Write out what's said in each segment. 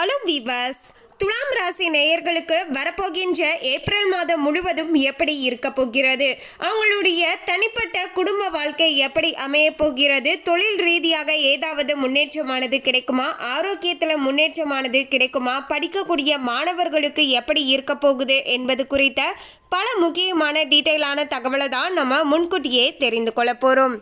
Hello viewers துலாம் ராசி நேயர்களுக்கு வரப்போகின்ற ஏப்ரல் மாதம் முழுவதும் எப்படி இருக்க போகிறது? அவங்களுடைய தனிப்பட்ட குடும்ப வாழ்க்கை எப்படி அமைய போகிறது? தொழில் ரீதியாக ஏதாவது முன்னேற்றமானது கிடைக்குமா? ஆரோக்கியத்தில் முன்னேற்றமானது கிடைக்குமா? படிக்கக்கூடிய மாணவர்களுக்கு எப்படி இருக்க போகுது என்பது குறித்த பல முக்கியமான டீட்டெயிலான தகவலை தான் நம்ம முன்கூட்டியே தெரிந்து கொள்ள போகிறோம்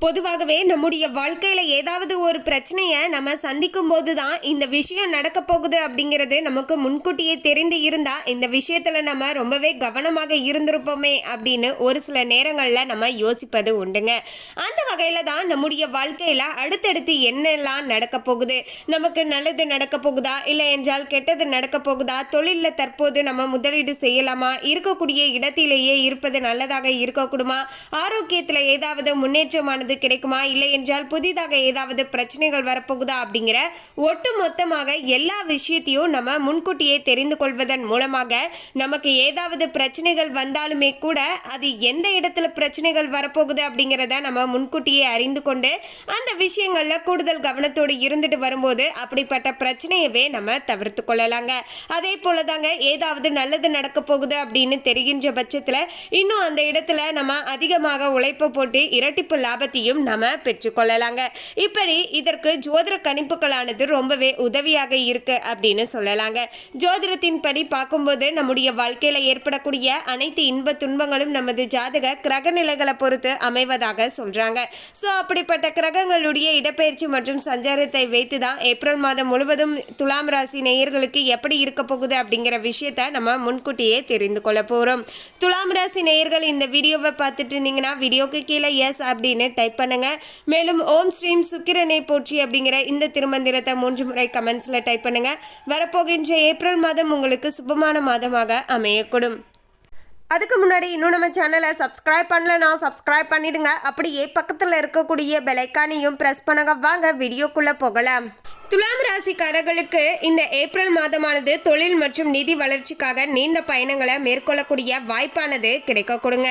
பொதுவாகவே நம்முடைய வாழ்க்கையில் ஏதாவது ஒரு பிரச்சனையை நம்ம சந்திக்கும் போது தான் இந்த விஷயம் நடக்க போகுது அப்படிங்கிறது நமக்கு முன்கூட்டியே தெரிந்து இருந்தால் இந்த விஷயத்தில் நம்ம ரொம்பவே கவனமாக இருந்திருப்போமே அப்படின்னு ஒரு சில நேரங்களில் நம்ம யோசிப்பது உண்டுங்க. அந்த வகையில் தான் நம்முடைய வாழ்க்கையில் அடுத்தடுத்து என்னெல்லாம் நடக்க போகுது? நமக்கு நல்லது நடக்க போகுதா? இல்லை என்றால் கெட்டது நடக்க போகுதா? தொழிலில் தற்போது நம்ம முதலீடு செய்யலாமா? இருக்கக்கூடிய இடத்திலேயே இருப்பது நல்லதாக இருக்கக்கூடுமா ஆரோக்கியத்தில் ஏதாவது முன்னேற்றமானது கிடைக்குமா? இல்லை என்றால் புதிதாக ஏதாவது பிரச்சனைகள் வரப்போகுதா அப்படிங்கிற ஒட்டு மொத்தமாக எல்லா விஷயத்தையும் நம்ம முன்கூட்டியே தெரிந்து கொள்வதன் மூலமாக நமக்கு ஏதாவது பிரச்சனைகள் வந்தாலுமே கூட அது எந்த இடத்துல பிரச்சனைகள் வரப்போகுது அப்படிங்கிறத நம்ம முன்கூட்டியே அறிந்து கொண்டு அந்த விஷயங்களில் கூடுதல் கவனத்தோடு இருந்துட்டு வரும்போது அப்படிப்பட்ட பிரச்சனையவே நம்ம தவிர்த்து கொள்ளலாங்க. அதே போல தாங்க ஏதாவது நல்லது நடக்க போகுது அப்படின்னு தெரிகின்ற பட்சத்தில் இன்னும் அந்த இடத்துல நம்ம அதிகமாக உழைப்பு போட்டு இரட்டிப்பு லாபத்தை சக்தியும் நம்ம பெற்றுக்கொள்ளலாங்க. இப்படி இதற்கு ஜோதிட கணிப்புகளானது ரொம்பவே உதவியாக இருக்கு அப்படின்னு சொல்லலாங்க. ஜோதிடத்தின் படி பார்க்கும்போது நம்முடைய வாழ்க்கையில் ஏற்படக்கூடிய அனைத்து இன்ப துன்பங்களும் நமது ஜாதக கிரக நிலைகளை பொறுத்து அமைவதாக சொல்றாங்க. ஸோ அப்படிப்பட்ட கிரகங்களுடைய இடப்பெயர்ச்சி மற்றும் சஞ்சாரத்தை வைத்து தான் ஏப்ரல் மாதம் முழுவதும் துலாம் ராசி நேயர்களுக்கு எப்படி இருக்க போகுது அப்படிங்கிற விஷயத்த நம்ம முன்கூட்டியே தெரிந்து கொள்ள போகிறோம் துலாம் ராசி நேயர்கள் இந்த வீடியோவை பார்த்துட்டு இருந்தீங்கன்னா வீடியோக்கு கீழே எஸ் அப்படின்னு டைப் பண்ணுங்க. மேலும் ஓம் ஸ்ரீம் சுக்கிரனை போற்றி அப்படிங்கிற இந்த திருமந்திரத்தை மூன்று முறை கமெண்ட்ஸில் டைப் பண்ணுங்க. வரப்போகின்ற ஏப்ரல் மாதம் உங்களுக்கு சுபமான மாதமாக அமையக்கூடும். அதுக்கு முன்னாடி இன்னும் நம்ம சேனலை சப்ஸ்கிரைப் பண்ணலனா சப்ஸ்கிரைப் பண்ணிடுங்க. அப்படியே பக்கத்தில் இருக்கக்கூடிய பெலைக்கானையும் ப்ரெஸ் பண்ணுங்க. வாங்க வீடியோக்குள்ளே போகலாம். துலாம் ராசிக்காரர்களுக்கு இந்த ஏப்ரல் மாதமானது தொழில் மற்றும் நிதி வளர்ச்சிக்காக நீண்ட பயணங்களை மேற்கொள்ளக்கூடிய வாய்ப்பானது கிடைக்க கொடுங்க.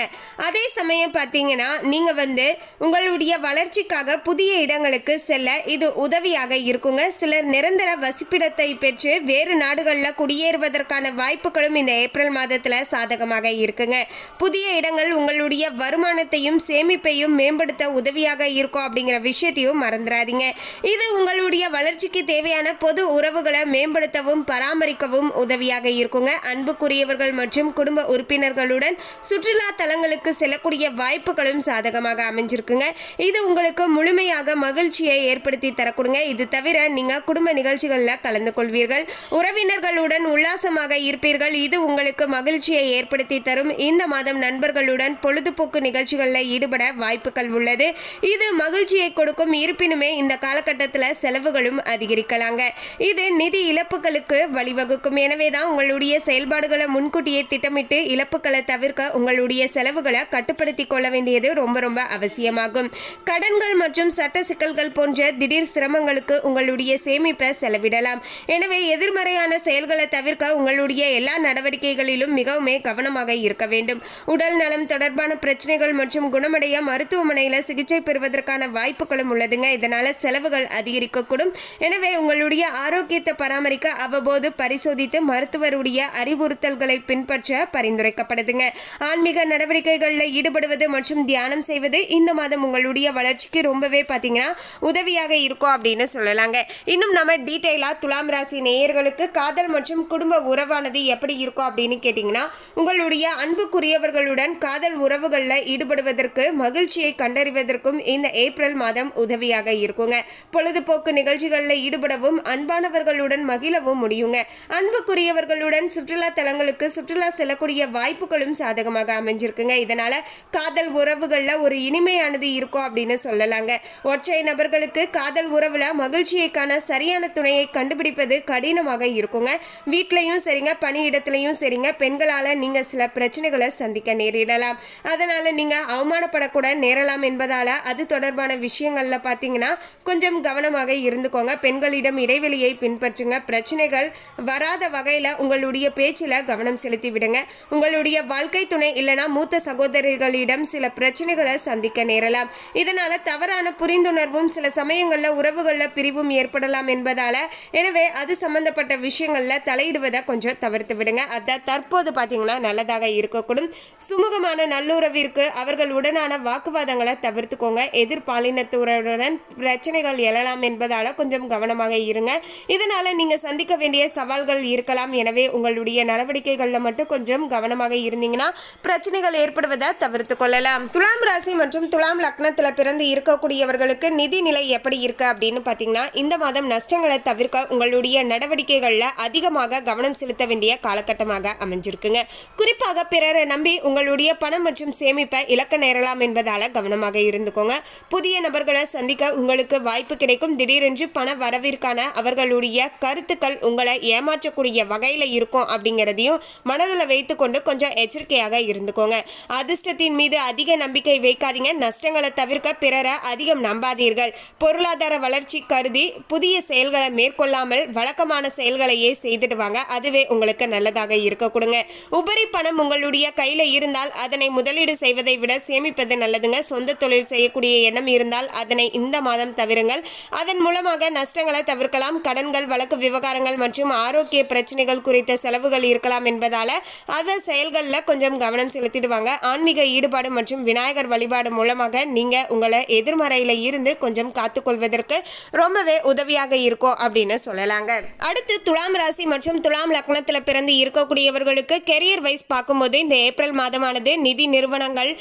அதே சமயம் பார்த்தீங்கன்னா நீங்கள் வந்து உங்களுடைய வளர்ச்சிக்காக புதிய இடங்களுக்கு செல்ல இது உதவியாக இருக்குங்க. சிலர் நிரந்தர வசிப்பிடத்தை பெற்று வேறு நாடுகளில் குடியேறுவதற்கான வாய்ப்புகளும் இந்த ஏப்ரல் மாதத்தில் சாதகமாக இருக்குங்க. புதிய இடங்கள் உங்களுடைய வருமானத்தையும் சேமிப்பையும் மேம்படுத்த உதவியாக இருக்கும் அப்படிங்கிற விஷயத்தையும் மறந்துடாதீங்க. இது உங்களுடைய வளர்ச்சி வளர்ச்சிக்கு தேவையான பொது உறவுகளை மேம்படுத்தவும் பராமரிக்கவும் உதவியாக இருக்குங்க. அன்புக்குரியவர்கள் மற்றும் குடும்ப உறுப்பினர்களுடன் சுற்றுலா தலங்களுக்கு செல்லக்கூடிய வாய்ப்புகளும் சாதகமாக அமைஞ்சிருக்குங்க. இது உங்களுக்கு முழுமையாக மகிழ்ச்சியை ஏற்படுத்தி தரக்கூடுங்க. இது தவிர நீங்கள் குடும்ப நிகழ்ச்சிகளில் கலந்து கொள்வீர்கள். உறவினர்களுடன் உல்லாசமாக இருப்பீர்கள். இது உங்களுக்கு மகிழ்ச்சியை ஏற்படுத்தி தரும். இந்த மாதம் நண்பர்களுடன் பொழுதுபோக்கு நிகழ்ச்சிகளில் ஈடுபட வாய்ப்புகள் உள்ளது. இது மகிழ்ச்சியை கொடுக்கும். இருப்பினுமே இந்த காலகட்டத்தில் செலவுகளும் அதிகரிக்கலாங்க. இது நிதி இழப்புகளுக்கு வழிவகுக்கும். எனவே தான் உங்களுடைய செயல்பாடுகளை முன்கூட்டியே திட்டமிட்டு இழப்புகளை தவிர்க்க உங்களுடைய செலவுகளை கட்டுப்படுத்தி கொள்ள வேண்டியது ரொம்ப ரொம்ப அவசியமாகும். கடன்கள் மற்றும் சட்ட சிக்கல்கள் போன்ற திடீர் சிரமங்களுக்கு உங்களுடைய சேமிப்பை செலவிடலாம். எனவே எதிர்மறையான செயல்களை தவிர்க்க உங்களுடைய எல்லா நடவடிக்கைகளிலும் மிகவுமே கவனமாக இருக்க வேண்டும். உடல் நலம் தொடர்பான பிரச்சனைகள் மற்றும் குணமடைய மருத்துவமனையில் சிகிச்சை பெறுவதற்கான வாய்ப்புகளும் உள்ளதுங்க. இதனால செலவுகள் அதிகரிக்கக்கூடும். எனவே உங்களுடைய ஆரோக்கியத்தை பராமரிக்க அவ்வப்போது பரிசோதித்து மருத்துவருடைய அறிவுறுத்தல்களை பின்பற்ற பரிந்துரைக்கப்படுதுங்க. ஆன்மீக நடவடிக்கைகளில் ஈடுபடுவது மற்றும் தியானம் செய்வது இந்த மாதம் உங்களுடைய வளர்ச்சிக்கு ரொம்பவே பார்த்தீங்கன்னா உதவியாக இருக்கும் அப்படின்னு சொல்லலாங்க. இன்னும் நம்ம டீட்டெயிலாக துலாம் ராசி நேயர்களுக்கு காதல் மற்றும் குடும்ப உறவானது எப்படி இருக்கும் அப்படின்னு கேட்டிங்கன்னா உங்களுடைய அன்புக்குரியவர்களுடன் காதல் உறவுகளில் ஈடுபடுவதற்கு மகிழ்ச்சியை கண்டறிவதற்கும் இந்த ஏப்ரல் மாதம் உதவியாக இருக்குங்க. பொழுதுபோக்கு நிகழ்ச்சிகளில் ஈடுபடவும் அன்பானவர்களுடன் மகிழவும் முடியுங்க. அன்புக்குரியவர்களுடன் சுற்றுலா தலங்களுக்கு சுற்றுலா செல்லக்கூடிய வாய்ப்புகளும் சாதகமாக அமைஞ்சிருக்குங்க. இதனால காதல் உறவுகளில் ஒரு இனிமையானது இருக்கும் அப்படின்னு சொல்லலாங்க. ஒற்றை நபர்களுக்கு காதல் உறவுல மகிழ்ச்சியைக்கான சரியான துணையை கண்டுபிடிப்பது கடினமாக இருக்குங்க. வீட்லையும் சரிங்க பணியிடத்துலையும் சரிங்க. பெண்களால் நீங்கள் சில பிரச்சனைகளை சந்திக்க நேரிடலாம். அதனால் நீங்கள் அவமானப்படக்கூட நேரலாம் என்பதால் அது தொடர்பான விஷயங்களில் பார்த்தீங்கன்னா கொஞ்சம் கவனமாக இருந்துக்கோங்க. பெண்களிடம் இடைவெளியை பின்பற்றுங்க. பிரச்சனைகள் வராத வகையில் உங்களுடைய பேச்சில் கவனம் செலுத்தி விடுங்க. உங்களுடைய வாழ்க்கை துணை இல்லைனா மூத்த சகோதரிகளிடம் சில பிரச்சனைகளை சந்திக்க நேரலாம். இதனால் தவறான புரிந்துணர்வும் சில சமயங்களில் உறவுகளில் பிரிவும் ஏற்படலாம் என்பதால் எனவே அது சம்பந்தப்பட்ட விஷயங்களில் தலையிடுவதை கொஞ்சம் தவிர்த்து விடுங்க. அதான் தற்போது பார்த்தீங்கன்னா நல்லதாக இருக்கக்கூடும். சுமூகமான நல்லுறவிற்கு அவர்களுடனான வாக்குவாதங்களை தவிர்த்துக்கோங்க. எதிர்பாலினத்துறவுடன் பிரச்சனைகள் எழலாம் என்பதால் கொஞ்சம் கவனமாக இருங்க. இதனால நீங்க சந்திக்க வேண்டிய சவால்கள் இருக்கலாம். எனவே உங்களுடைய நடவடிக்கைகளில் மட்டும் கொஞ்சம் கவனமாக இருந்தீங்கன்னா பிரச்சனைகள் ஏற்படுவதை தவிர்த்து கொள்ளலாம். துலாம் ராசி மற்றும் துலாம் லக்னத்தில் பிறந்து இருக்கக்கூடியவர்களுக்கு நிதி நிலை எப்படி இருக்கு அப்படின்னு பார்த்தீங்கன்னா இந்த மாதம் நஷ்டங்களை தவிர்க்க உங்களுடைய நடவடிக்கைகளில் அதிகமாக கவனம் செலுத்த வேண்டிய காலகட்டமாக அமைஞ்சிருக்குங்க. குறிப்பாக பிறரை நம்பி உங்களுடைய பணம் மற்றும் சேமிப்பை இழக்க நேரலாம் என்பதால் கவனமாக இருந்துக்கோங்க. புதிய நபர்களை சந்திக்க உங்களுக்கு வாய்ப்பு கிடைக்கும். திடீரென்று பண வரவிற்கான அவர்களுடைய கருத்துக்கள் உங்களை ஏமாற்றக்கூடிய வகையில் இருக்கும் அப்படிங்கிறதையும் மனதில் வைத்துக்கொண்டு கொஞ்சம் எச்சரிக்கையாக இருந்துக்கோங்க. அதிர்ஷ்டத்தின் மீது அதிக நம்பிக்கை வைக்காதீங்க. நஷ்டங்களை தவிர்க்க பிறரை அதிகம் நம்பாதீர்கள். பொருளாதார வளர்ச்சி கருதி புதிய செயல்களை மேற்கொள்ளாமல் வழக்கமான செயல்களையே செய்துடுவாங்க அதுவே உங்களுக்கு நல்லதாக இருக்க கொடுங்க. உபரி பணம் உங்களுடைய கையில் இருந்தால் அதனை முதலீடு செய்வதை விட சேமிப்பது நல்லதுங்க. சொந்த தொழில் செய்யக்கூடிய எண்ணம் இருந்தால் அதனை இந்த மாதம் தவிருங்கள். அதன் மூலமாக நஷ்டங்களை தவிர்க்கலாம். கடன்கள் வழக்கு விவகாரங்கள் மற்றும் ஆரோக்கிய பிரச்சனைகள் குறித்த செலவுகள் இருக்கலாம் என்பதால அதை செயல்களில் கொஞ்சம் கவனம் செலுத்திடுவாங்க. ஆன்மீக ஈடுபாடு மற்றும் விநாயகர் வழிபாடு மூலமாக நீங்க உங்களை எதிர்மறையில இருந்து கொஞ்சம் காத்துக்கொள்வதற்கு ரொம்பவே உதவியாக இருக்கும் அப்படின்னு சொல்லலாங்க. அடுத்து துலாம் ராசி மற்றும் துலாம் லக்னத்தில் பிறந்து இருக்கக்கூடியவர்களுக்கு கெரியர் வைஸ் பார்க்கும்போது இந்த ஏப்ரல் மாதமானது நிதி நிறுவனங்கள்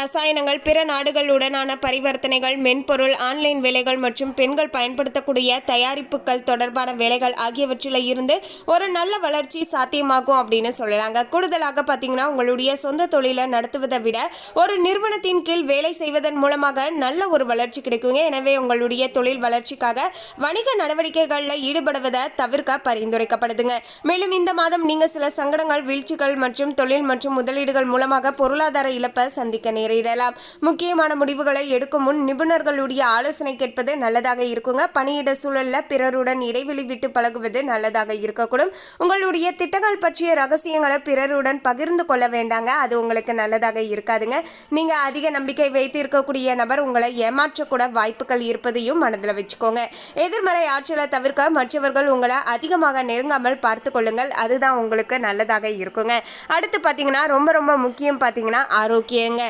ரசாயனங்கள் பிற நாடுகளுடனான பரிவர்த்தனைகள் மென்பொருள் ஆன்லைன் வேலைகள் மற்றும் பெண்கள் பயன்படுத்தக்கூடிய தயாரிப்புகள் தொடர்பான வேலைகள் ஆகியவற்றில் இருந்து ஒரு நல்ல வளர்ச்சி சாத்தியமாகும் அப்படின்னு சொல்லலாங்க. கூடுதலாக பார்த்தீங்கன்னா உங்களுடைய சொந்த தொழிலை நடத்துவதை விட ஒரு நிறுவனத்தின் கீழ் வேலை செய்வதன் மூலமாக நல்ல ஒரு வளர்ச்சி கிடைக்குங்க. எனவே உங்களுடைய தொழில் வளர்ச்சிக்காக வணிக நடவடிக்கைகளில் ஈடுபடுவதை தவிர்க்க பரிந்துரைக்கப்படுதுங்க. மேலும் இந்த மாதம் நீங்கள் சில சங்கடங்கள் வீழ்ச்சிகள் மற்றும் தொழில் மற்றும் முதலீடுகள் மூலமாக பொருளாதார இழப்பை சந்திக்க நேரிடலாம். முக்கியமான முடிவுகளை எடுக்கும் முன் நிபுணர்களுடைய ஆலோசனை கேட்பது நல்லதாக இருக்குங்க. பணியிட சூழலில் பிறருடன் இடைவெளி விட்டு பழகுவது நல்லதாக இருக்கக்கூடும். உங்களுடைய திட்டங்கள் பற்றிய ரகசியங்களை பிறருடன் பகிர்ந்து கொள்ள வேண்டாங்க. அது உங்களுக்கு நல்லதாக இருக்காதுங்க. நீங்கள் அதிக நம்பிக்கை வைத்து இருக்கக்கூடிய நபர் உங்களை ஏமாற்றக்கூட வாய்ப்புகள் இருப்பதையும் மனதில் வச்சுக்கோங்க. எதிர்மறை ஆற்றலை தவிர்க்க மற்றவர்கள் உங்களை அதிகமாக நெருங்காமல் பார்த்து கொள்ளுங்கள். அதுதான் உங்களுக்கு நல்லதாக இருக்குங்க. அடுத்து பார்த்தீங்கன்னா ரொம்ப ரொம்ப முக்கியம் பார்த்தீங்கன்னா ஆரோக்கியங்க.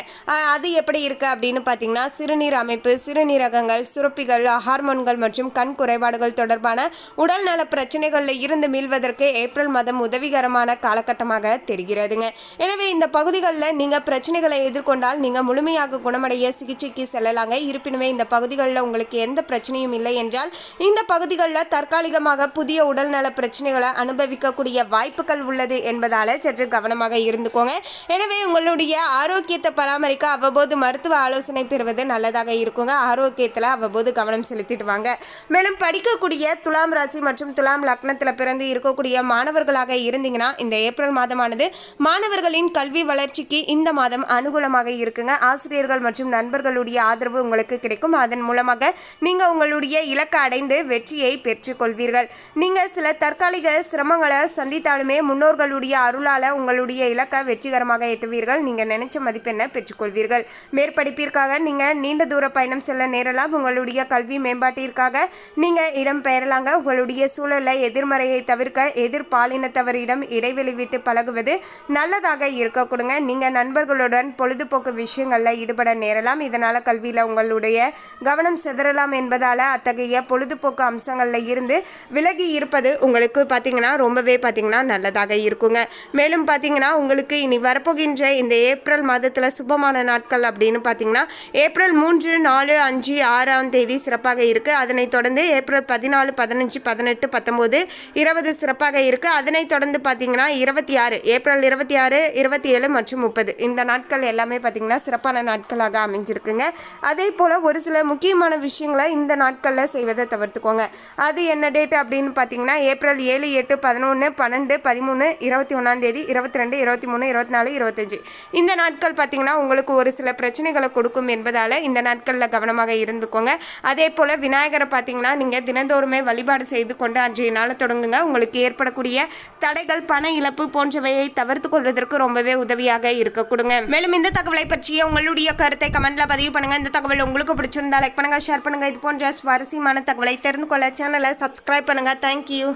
அது எப்படி இருக்குது அப்படின்னு பார்த்தீங்கன்னா சிறுநீர் அமைப்பு சிறுநீரகங்கள் சுரப்பிகள் ஹார்மோன்கள் மற்றும் கண் குறைபாடுகள் தொடர்பான உடல்நல பிரச்சனைகளில் இருந்து மீள்வதற்கு ஏப்ரல் மாதம் உதவிகரமான காலகட்டமாக தெரிகிறதுங்க. எனவே இந்த பகுதிகளில் நீங்கள் பிரச்சனைகளை எதிர்கொண்டால் நீங்கள் முழுமையாக குணமடைய சிகிச்சைக்கு செல்லலாங்க. இருப்பினுமே இந்த பகுதிகளில் உங்களுக்கு எந்த பிரச்சனையும் இல்லை என்றால் இந்த பகுதிகளில் தற்காலிகமாக புதிய உடல்நல பிரச்சனைகளை அனுபவிக்கக்கூடிய வாய்ப்புகள் உள்ளது என்பதால் சற்று கவனமாக இருந்துக்கோங்க. எனவே உங்களுடைய ஆரோக்கியத்தை பராமரிக்க அவ்வப்போது மருத்துவ ஆலோசனை பெறுவது நல்லதாக இருக்குங்க. ஆரோக்கியத்தில் அவ்வப்போது கவனம் செலுத்திட்டு வாங்க. மேலும் படிக்கக்கூடிய துலாம் ராசி மற்றும் துலாம் லக்னத்தில் பிறந்து இருக்கக்கூடிய மாணவர்களாக இருந்தீங்கன்னா இந்த ஏப்ரல் மாதமானது மாணவர்களின் கல்வி வளர்ச்சிக்கு இந்த மாதம் அனுகூலமாக இருக்குங்க. ஆசிரியர்கள் மற்றும் நண்பர்களுடைய ஆதரவு உங்களுக்கு கிடைக்கும். அதன் மூலமாக நீங்கள் உங்களுடைய இலக்கை அடைந்து வெற்றியை பெற்றுக்கொள்வீர்கள். நீங்கள் சில தற்காலிக சிரமங்களை சந்தித்தாலுமே முன்னோர்களுடைய அருளால் உங்களுடைய இலக்கை வெற்றிகரமாக எட்டுவீர்கள். நீங்கள் நினைச்ச மதிப்பெண்ணை பெற்றுக்கொள்வீர்கள். மேற்படிப்பிற்காக நீங்கள் நீண்ட தூர பயணம் செல்ல நேரலாம். உங்களுடைய கல்வி மேம்பாட்டிற்காக நீங்கள் இடம் பெயரலாங்க. உங்களுடைய சூழலை எதிர்மறையை தவிர்க்க எதிர்பாலினத்தவரிடம் இடைவெளி விட்டு பழகுவது நல்லதாக இருக்க கொடுங்க. நீங்கள் நண்பர்களுடன் பொழுதுபோக்கு விஷயங்களில் ஈடுபட நேரலாம். இதனால் கல்வியில் உங்களுடைய கவனம் சிதறலாம் என்பதால் அத்தகைய பொழுதுபோக்கு அம்சங்களில் இருந்து விலகி இருப்பது உங்களுக்கு பார்த்தீங்கன்னா ரொம்பவே பார்த்திங்கன்னா நல்லதாக இருக்குங்க. மேலும் பார்த்தீங்கன்னா உங்களுக்கு இனி வரப்போகின்ற இந்த ஏப்ரல் மாதத்தில் சுபமான நாட்கள் அப்படின்னு பார்த்தீங்கன்னா ஏப்ரல் மூன்று நாலு அஞ்சு ஆறாம் தேதி சிறப்பாக இருக்குது அதனைத் தொடர்ந்து ஏப்ரல் பதினாலு பதினஞ்சு பதினெட்டு பத்தொம்போது இருபது சிறப்பாக இருக்குது அதனைத் தொடர்ந்து பார்த்தீங்கன்னா இருபத்தி ஆறு ஏப்ரல் இருபத்தி ஆறு இருபத்தி ஏழு மற்றும் முப்பது. இந்த நாட்கள் எல்லாமே பார்த்தீங்கன்னா சிறப்பான நாட்களாக அமைஞ்சிருக்குங்க. அதே போல் ஒரு சில முக்கியமான விஷயங்களை இந்த நாட்களில் செய்வதை தவிர்த்துக்கோங்க. அது என்ன டேட் அப்படின்னு பார்த்தீங்கன்னா ஏப்ரல் ஏழு எட்டு பதினொன்று பன்னெண்டு பதிமூணு இருபத்தி ஒன்றாம் தேதி இருபத்தி ரெண்டு இருபத்தி மூணு இருபத்தி நாலு இருபத்தஞ்சு இந்த நாட்கள் பார்த்தீங்கன்னா உங்களுக்கு ஒரு சில பிரச்சனைகளை கொடுக்கும் என்பதால் இந்த நாட்களில் கவனமாக இருந்துக்கோங்க. அதே போல் விநாயகரை பார்த்தீங்கன்னா நீங்கள் தினந்தோறுமே வழிபாடு செய்து கொண்டு அன்றைய நாளை தொடங்குங்க. உங்களுக்கு ஏற்படக்கூடிய தடைகள் பண இழப்பு போன்றவையை தவிர்த்து கொள்வதற்கு ரொம்பவே உதவியாக இருக்க கொடுங்க. மேலும் இந்த தகவலை பற்றிய உங்களுடைய கருத்தை கமெண்ட்ல பதிவு பண்ணுங்க. இந்த தகவல் உங்களுக்கு பிடிச்சிருந்தா லைக் பண்ணுங்க ஷேர் பண்ணுங்க. இது போன்ற சுவாரஸ்யமான தகவலை தெரிந்து கொள்ள சேனலை சப்ஸ்கிரைப் பண்ணுங்க. தேங்க்யூ